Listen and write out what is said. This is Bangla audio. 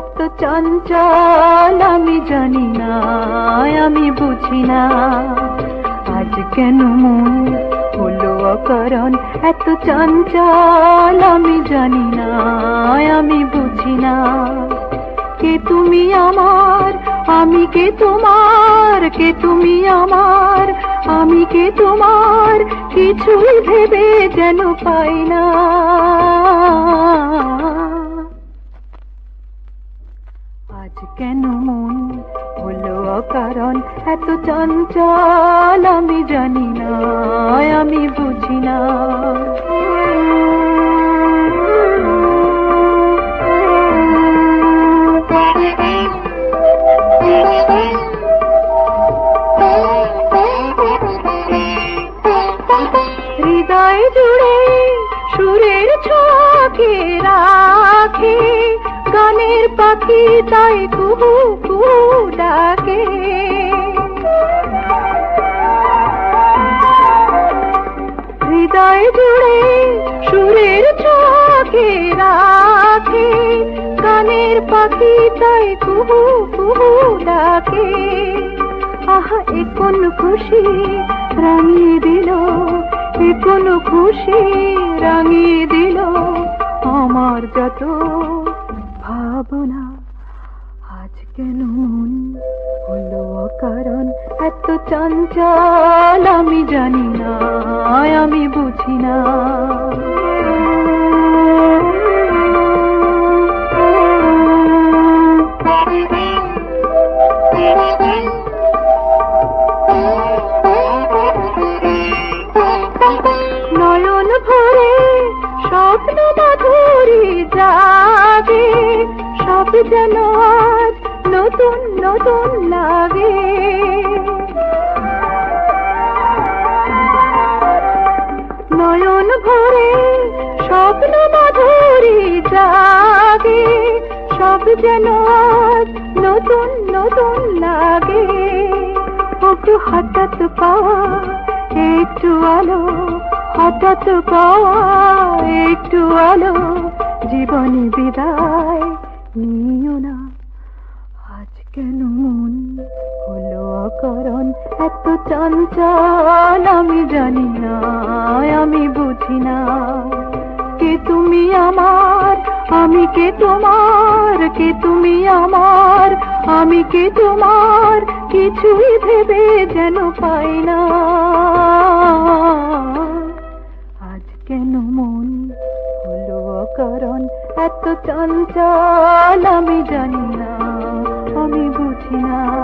এত চঞ্চল, আমি জানি না, আমি বুঝি না। আজ কেন হলো অকারণ? এত চঞ্চল, আমি জানি না, আমি বুঝি না। কে তুমি আমার? আমি কে তোমার? কে তুমি আমার? আমি কে তোমার? কিছুই ভেবে যেন পাই না। অকারণ এত চঞ্চল আমি জানি না আমি বুঝি না। হৃদয় জুড়ে সুরের ছকে রাখে পাখি তাই কুহু কুহু ডাকে। হৃদয় জুড়ে সুরের ছকে রাখে, কানের পাখি তাই কুহু কুহু ডাকে। আহা, এ কোন খুশি রাঙিয়ে দিল, এ কোন খুশি রাঙিয়ে দিল আমার যত ভাবনা। আজ কেন মন হলো কারণ এত চঞ্চল আমি জানি না আমি বুঝি না। সব যেন নতুন নতুন লাগে। নয়ন ভরে স্বপ্ন মাধুরী জাগে, সব যেন নতুন নতুন লাগে। ওকে হঠাৎ পাওয়া, একটু আলো, হঠাৎ পাওয়া, একটু আলো, জীবনে বিদায়। নিও না। আজ কেন মন হলো অকারণ? এত চঞ্চল, আমি জানি না, আমি বুঝি না। কে তুমি আমার? আমি কে তোমার? কে তুমি আমার? আমি কে তোমার? কিছুই ভেবে যেন পাই না। আজ কেন মন হলো এত চঞ্চল আমি জানি না আমি বুঝি না।